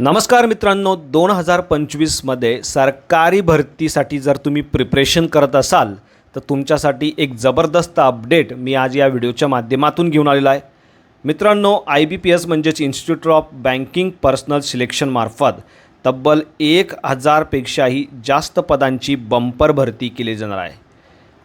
नमस्कार मित्रांनो दोन हजार पंचवीसमध्ये सरकारी भरतीसाठी जर तुम्ही प्रिपरेशन करत असाल तर तुमच्यासाठी एक जबरदस्त अपडेट मी आज या व्हिडिओच्या माध्यमातून घेऊन आलेला आहे. मित्रांनो आय बी पी एस म्हणजेच इन्स्टिट्यूट ऑफ बँकिंग पर्सनल सिलेक्शनमार्फत तब्बल एक हजारपेक्षाही जास्त पदांची बंपर भरती केली जाणार आहे.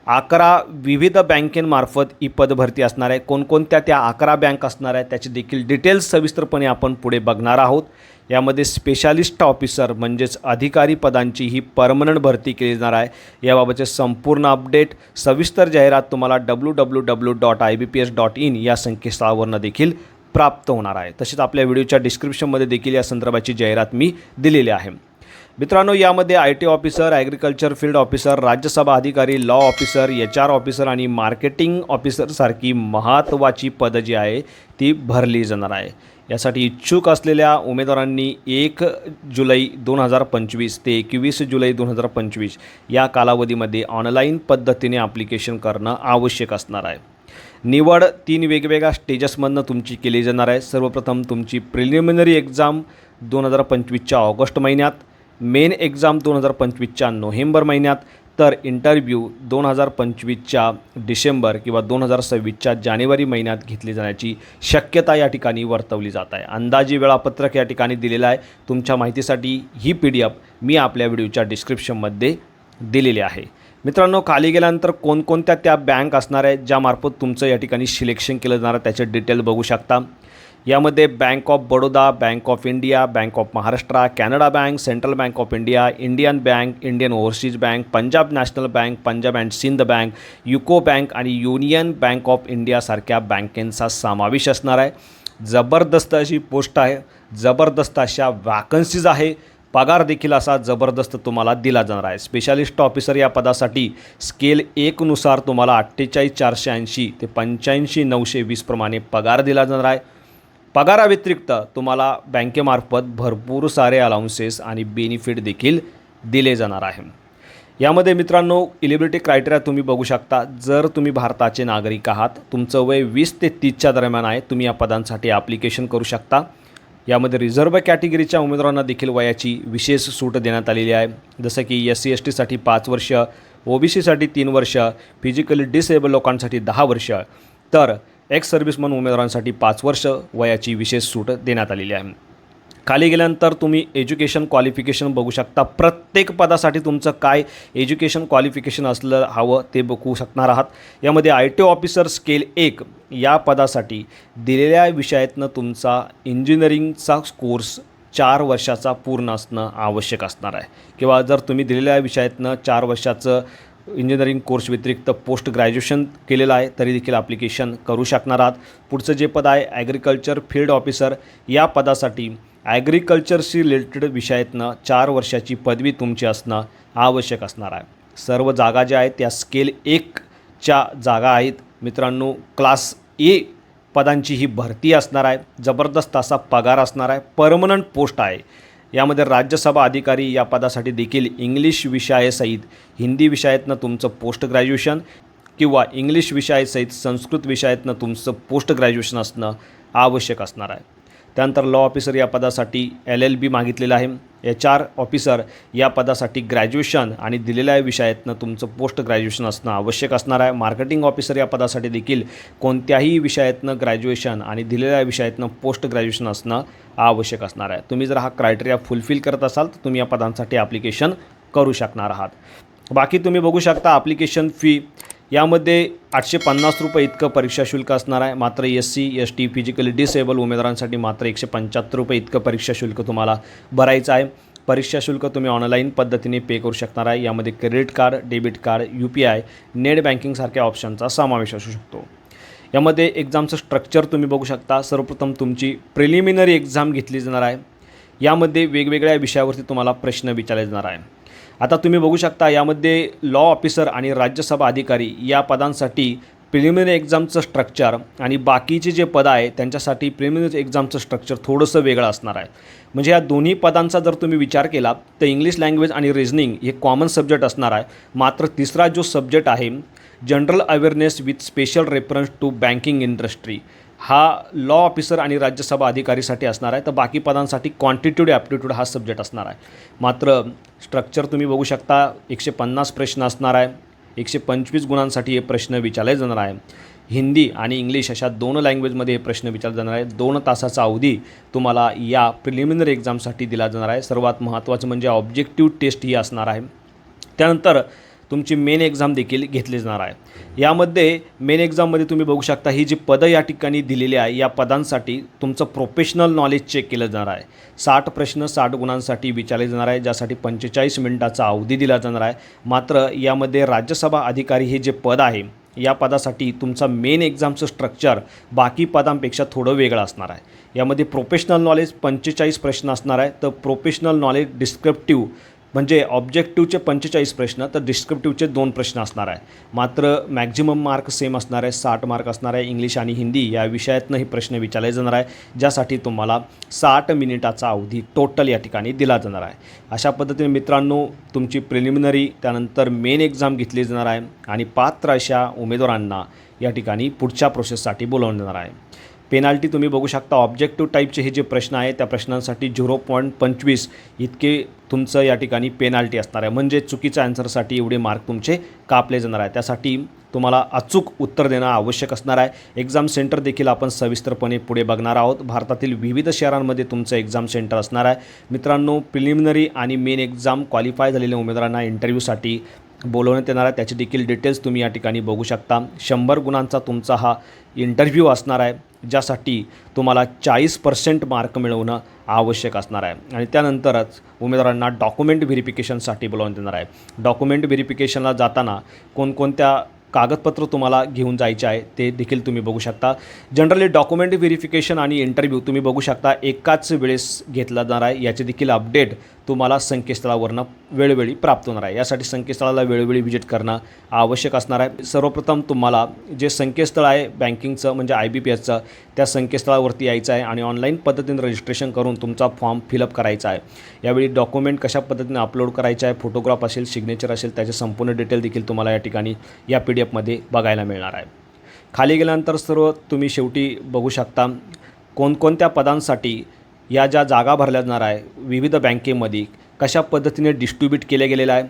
अकरा विविध बँकेमार्फत ही पदभरती असणार आहे. कोणकोणत्या त्या अकरा बँक असणार आहे त्याचे देखील डिटेल्स सविस्तरपणे आपण पुढे बघणार आहोत. यामध्ये स्पेशालिस्ट ऑफिसर म्हणजेच अधिकारी पदांची ही परमनंट भरती केली जाणार आहे. याबाबतचे संपूर्ण अपडेट सविस्तर जाहिरात तुम्हाला W W W dot I B P S dot in या संकेतस्थळावरनं देखील प्राप्त होणार आहे. तसेच आपल्या व्हिडिओच्या डिस्क्रिप्शनमध्ये देखील या संदर्भाची जाहिरात मी दिलेली आहे. मित्रांनो यामध्ये I T officer agriculture field officer Rajya Sabha अधिकारी law officer H R officer आणि मार्केटिंग ऑफिसरसारखी महत्त्वाची पदं जी आहे ती भरली जाणार आहे. यासाठी इच्छुक असलेल्या उमेदवारांनी एक जुलै दोन हजार पंचवीस ते एकवीस जुलै दोन हजार पंचवीस या कालावधीमध्ये ऑनलाईन पद्धतीने ॲप्लिकेशन करणं आवश्यक असणार आहे. निवड तीन वेगवेगळ्या स्टेजेसमधनं तुमची केली जाणार आहे. सर्वप्रथम तुमची प्रिलिमिनरी एक्झाम दोन हजार पंचवीसच्या ऑगस्ट महिन्यात मेन एक्झाम दोन हजार पंचवीसच्या नोव्हेंबर महिन्यात तर इंटरव्ह्यू दोन हजार पंचवीसच्या डिसेंबर किंवा दोन हजार सव्वीसच्या जानेवारी महिन्यात घेतली जाण्याची शक्यता या ठिकाणी वर्तवली जात आहे. अंदाजी वेळापत्रक या ठिकाणी दिलेलं आहे. तुमच्या माहितीसाठी ही पी डी एफ मी आपल्या व्हिडिओच्या डिस्क्रिप्शनमध्ये दिलेली आहे. मित्रांनो खाली गेल्यानंतर कोणकोणत्या त्या बँक असणार आहेत ज्यामार्फत तुमचं या ठिकाणी सिलेक्शन केलं जाणार आहे त्याचे डिटेल बघू शकता. यामध्ये bank of Baroda bank of India bank of Maharashtra Canada bank central bank of India Indian bank Indian overseas bank Punjab national bank Punjab and Sindh bank UCO bank आणि union bank of इंडियासारख्या बँकेंचा समावेश असणार आहे. जबरदस्त अशी post आहे. जबरदस्त अशा वॅकन्सीज आहे. पगार देखील असा जबरदस्त तुम्हाला दिला जाणार आहे. स्पेशालिस्ट ऑफिसर या पदासाठी स्केल एकनुसार तुम्हाला अठ्ठेचाळीस चारशे ऐंशी ते पंच्याऐंशी नऊशे वीसप्रमाणे पगार दिला जाणार आहे. पगाराव्यतिरिक्त तुम्हाला बँकेमार्फत भरपूर सारे अलाउन्सेस आणि बेनिफिट देखील दिले जाणार आहे. यामध्ये मित्रांनो इलिबिलिटी क्रायटेरिया तुम्ही बघू शकता. जर तुम्ही भारताचे नागरिक आहात तुमचं वय वीस ते तीसच्या दरम्यान आहे तुम्ही या पदांसाठी ॲप्लिकेशन करू शकता. यामध्ये रिझर्व्ह कॅटेगरीच्या उमेदवारांना देखील वयाची विशेष सूट देण्यात आलेली आहे. जसं की एस सी एस टीसाठी पाच वर्ष ओ बी सीसाठी तीन वर्ष फिजिकली डिसेबल लोकांसाठी दहा वर्ष. तर एक्स सर्व्हिसमन उमेदवारांसाठी पाच वर्ष वयाची विशेष सूट देण्यात आलेली आहे. खाली गेल्यानंतर तुम्ही एज्युकेशन क्वालिफिकेशन बघू शकता. प्रत्येक पदासाठी तुमचं काय एज्युकेशन क्वालिफिकेशन असलं हवं ते बघू शकणार आहात. यामध्ये आय टी ऑफिसर स्केल एक या पदासाठी दिलेल्या विषयातनं तुमचा इंजिनिअरिंगचा कोर्स चार वर्षाचा पूर्ण असणं आवश्यक असणार आहे. किंवा जर तुम्ही दिलेल्या विषयातनं चार वर्षाचं इंजिनिअरिंग कोर्स व्यतिरिक्त पोस्ट ग्रॅज्युएशन केलेलं आहे तरी देखील ॲप्लिकेशन करू शकणार आहात. पुढचं जे पद आहे ॲग्रिकल्चर फील्ड ऑफिसर या पदासाठी ॲग्रिकल्चरशी रिलेटेड विषयातनं चार वर्षाची पदवी तुमची असणं आवश्यक असणार आहे. सर्व जागा ज्या आहेत त्या स्केल एकच्या जागा आहेत. मित्रांनो क्लास ए पदांची ही भरती असणार आहे. जबरदस्त असा पगार असणार आहे. परमनंट पोस्ट आहे. यामध्ये राज्यसभा अधिकारी या पदासाठी देखील इंग्लिश विषयासहित हिंदी विषयातनं तुमचं पोस्ट ग्रॅज्युएशन किंवा इंग्लिश विषयासहित संस्कृत विषयातनं तुमचं पोस्ट ग्रॅज्युएशन असणं आवश्यक असणार आहे. त्यानंतर लॉ ऑफिसर या पदासाठी एल एल बी मागितलेलं आहे. एच आर ऑफिसर या पदासाठी ग्रॅज्युएशन आणि दिलेल्या विषयातनं तुमचं पोस्ट ग्रॅज्युएशन असणं आवश्यक असणार आहे. मार्केटिंग ऑफिसर या पदासाठी देखील कोणत्याही विषयातनं ग्रॅज्युएशन आणि दिलेल्या विषयातनं पोस्ट ग्रॅज्युएशन असणं आवश्यक असणार आहे. तुम्ही जर हा क्रायटेरिया फुलफिल करत असाल तर तुम्ही या पदांसाठी ॲप्लिकेशन करू शकणार आहात. बाकी तुम्ही बघू शकता ॲप्लिकेशन फी यामध्ये आठशे पन्नास रुपये इतकं परीक्षा शुल्क असणार आहे. मात्र S C S T physically disable उमेदवारांसाठी मात्र एकशे पंच्याहत्तर रुपये इतकं परीक्षा शुल्क तुम्हाला भरायचं आहे. परीक्षा शुल्क तुम्ही ऑनलाईन पद्धतीने पे करू शकणार आहे. यामध्ये credit card debit card U P I net बँकिंगसारख्या ऑप्शनचा समावेश असू शकतो. यामध्ये एक्झामचं स्ट्रक्चर तुम्ही बघू शकता. सर्वप्रथम तुमची प्रिलिमिनरी एक्झाम घेतली जाणार आहे. यामध्ये वेगवेगळ्या विषयावरती तुम्हाला प्रश्न विचारले जाणार आहे. आता तुम्ही बघू शकता यामध्ये लॉ ऑफिसर आणि राज्यसभा अधिकारी या पदांसाठी प्रिलिमिनरी एक्झामचं स्ट्रक्चर आणि बाकीचे जे पदं आहे त्यांच्यासाठी प्रिलिमिनरी एक्झामचं स्ट्रक्चर थोडंसं वेगळं असणार आहे. म्हणजे या दोन्ही पदांचा जर तुम्ही विचार केला तर इंग्लिश लँग्वेज आणि रिझनिंग हे कॉमन सब्जेक्ट असणार आहे. मात्र तिसरा जो सब्जेक्ट आहे general awareness with special reference to banking industry हा लॉ ऑफिसर आणि राज्यसभा अधिकारीसाठी असणार आहे. तर बाकी पदांसाठी क्वांटिट्यूड ॲप्टिट्यूड हा सब्जेक्ट असणार आहे. मात्र स्ट्रक्चर तुम्ही बघू शकता एकशे पन्नास प्रश्न असणार आहे. एकशे पंचवीस गुणांसाठी हे प्रश्न विचारले जाणार आहे. हिंदी आणि इंग्लिश अशा दोन लँग्वेजमध्ये हे प्रश्न विचारले जाणार आहे दोन तासाचा अवधी तुम्हाला या प्रिलिमिनरी एक्झामसाठी दिला जाणार आहे. सर्वात महत्त्वाचं म्हणजे ऑब्जेक्टिव्ह टेस्ट ही असणार आहे. त्यानंतर तुमची मेन एक्झाम देखील घेतली जाणार आहे. यामध्ये मेन एक्झाममध्ये तुम्ही बघू शकता ही जी पदं या ठिकाणी दिलेली आहे या पदांसाठी तुमचं प्रोफेशनल नॉलेज चेक केलं जाणार आहे. साठ प्रश्न साठ गुणांसाठी विचारले जाणार आहे ज्यासाठी पंचेचाळीस मिनिटाचा अवधी दिला जाणार आहे. मात्र यामध्ये राज्यसभा अधिकारी हे जे पद आहे या पदासाठी तुमचा मेन एक्झामचं स्ट्रक्चर बाकी पदांपेक्षा थोडं वेगळं असणार आहे. यामध्ये प्रोफेशनल नॉलेज पंचेचाळीस प्रश्न असणार आहे तर प्रोफेशनल नॉलेज डिस्क्रिप्टिव्ह म्हणजे ऑब्जेक्टिव्हचे पंचेचाळीस प्रश्न तर डिस्क्रिप्टिव्हचे दोन प्रश्न असणार आहे. मात्र मॅक्झिमम मार्क सेम असणार आहे साठ मार्क असणार आहे इंग्लिश आणि हिंदी या विषयातनंही प्रश्न विचारले जाणार आहे ज्यासाठी तुम्हाला साठ मिनिटाचा अवधी टोटल या ठिकाणी दिला जाणार आहे. अशा पद्धतीने मित्रांनो तुमची प्रिलिमिनरी त्यानंतर मेन एक्झाम घेतली जाणार आहे आणि पात्र अशा उमेदवारांना या ठिकाणी पुढच्या प्रोसेससाठी बोलावून जाणार आहे. पेनाल्टी तुम्ही बघू शकता. ऑब्जेक्टिव्ह टाईपचे हे जे प्रश्न आहे त्या प्रश्नांसाठी झिरो पॉईंट पंचवीस इतके तुमचं या ठिकाणी पेनाल्टी असणार आहे. म्हणजे चुकीच्या आन्सरसाठी एवढे मार्क तुमचे कापले जाणार आहे. त्यासाठी तुम्हाला अचूक उत्तर देणं आवश्यक असणार आहे. एक्झाम सेंटर देखील आपण सविस्तरपणे पुढे बघणार आहोत. भारतातील विविध शहरांमध्ये तुमचं एक्झाम सेंटर असणार आहे. मित्रांनो प्रिलिमिनरी आणि मेन एक्झाम क्वालिफाय झालेल्या उमेदवारांना इंटरव्ह्यूसाठी बोलवण्यात येणार आहे. त्याचे देखील डिटेल्स तुम्ही या ठिकाणी बघू शकता. शंभर गुणांचा तुमचा हा इंटरव्ह्यू असणार आहे ज्यासाठी तुम्हाला चाळीस पर्सेंट मार्क मिळवणं आवश्यक असणार आहे. आणि त्यानंतरच उमेदवारांना डॉक्युमेंट व्हेरिफिकेशनसाठी बोलावण्यात येणार आहे. डॉक्युमेंट व्हेरिफिकेशनला जाताना कोणकोणत्या कागदपत्र तुम्हाला घेऊन जायचे आहे ते देखील तुम्ही बघू शकता. जनरली डॉक्युमेंट व्हेरिफिकेशन आणि इंटरव्ह्यू तुम्ही बघू शकता. एकाच वेळेस घेतला जाणार आहे. याचे देखील अपडेट तुम्हाला संकेतस्थळावरनं वेळोवेळी प्राप्त होणार आहे. यासाठी संकेतस्थळाला वेळोवेळी व्हिजिट करणं आवश्यक असणार आहे. सर्वप्रथम तुम्हाला जे संकेतस्थळ आहे बँकिंगचं म्हणजे आय बी पी एसचं त्या संकेतस्थळावरती यायचं आहे आणि ऑनलाईन पद्धतीने रजिस्ट्रेशन करून तुमचा फॉर्म फिलअप करायचा आहे. यावेळी डॉक्युमेंट कशा पद्धतीने अपलोड करायचं आहे फोटोग्राफ असेल सिग्नेचर असेल त्याचे संपूर्ण डिटेल देखील तुम्हाला या ठिकाणी या पी डी एफमध्ये बघायला मिळणार आहे. खाली गेल्यानंतर सर्व तुम्ही शेवटी बघू शकता कोणकोणत्या पदांसाठी या ज्या जागा भरल्या जाणार आहे विविध बँकेमध्ये कशा पद्धतीने डिस्ट्रीब्यूट केल्या गेलेल्या आहे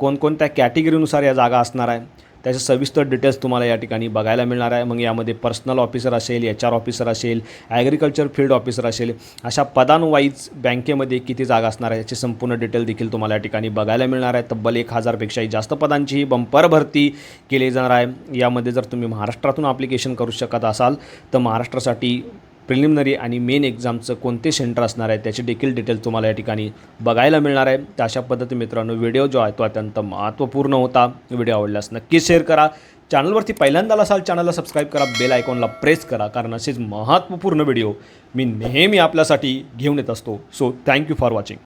कोणकोणत्या कॅटेगरीनुसार या जागा असणार आहे त्याचे सविस्तर डिटेल्स तुम्हाला या ठिकाणी बघायला मिळणार आहे. मग यामध्ये पर्सनल ऑफिसर असेल एच आर ऑफिसर असेल ॲग्रिकल्चर फील्ड ऑफिसर असेल अशा पदांवाईज बँकेमध्ये किती जागा असणार आहे याची संपूर्ण डिटेल देखील तुम्हाला या ठिकाणी बघायला मिळणार आहे. तब्बल एक हजारपेक्षाही जास्त पदांची ही बंपर भरती केली जाणार आहे. यामध्ये जर तुम्ही महाराष्ट्रातून ॲप्लिकेशन करू शकत असाल तर महाराष्ट्रासाठी प्रिलिमिनरी आणि मेन एक्झामचं कोणते सेंटर असणार आहे त्याचे देखील डिटेल तुम्हाला या ठिकाणी बघायला मिळणार आहे. तर अशा पद्धती मित्रांनो व्हिडिओ जो आहे तो अत्यंत महत्त्वपूर्ण होता. व्हिडिओ आवडल्यास नक्कीच शेअर करा. चॅनलवरती पहिल्यांदा असाल चॅनलला सबस्क्राईब करा बेल आयकॉनला प्रेस करा कारण असेच महत्त्वपूर्ण व्हिडिओ मी नेहमी आपल्यासाठी घेऊन येत असतो. So thank you for watching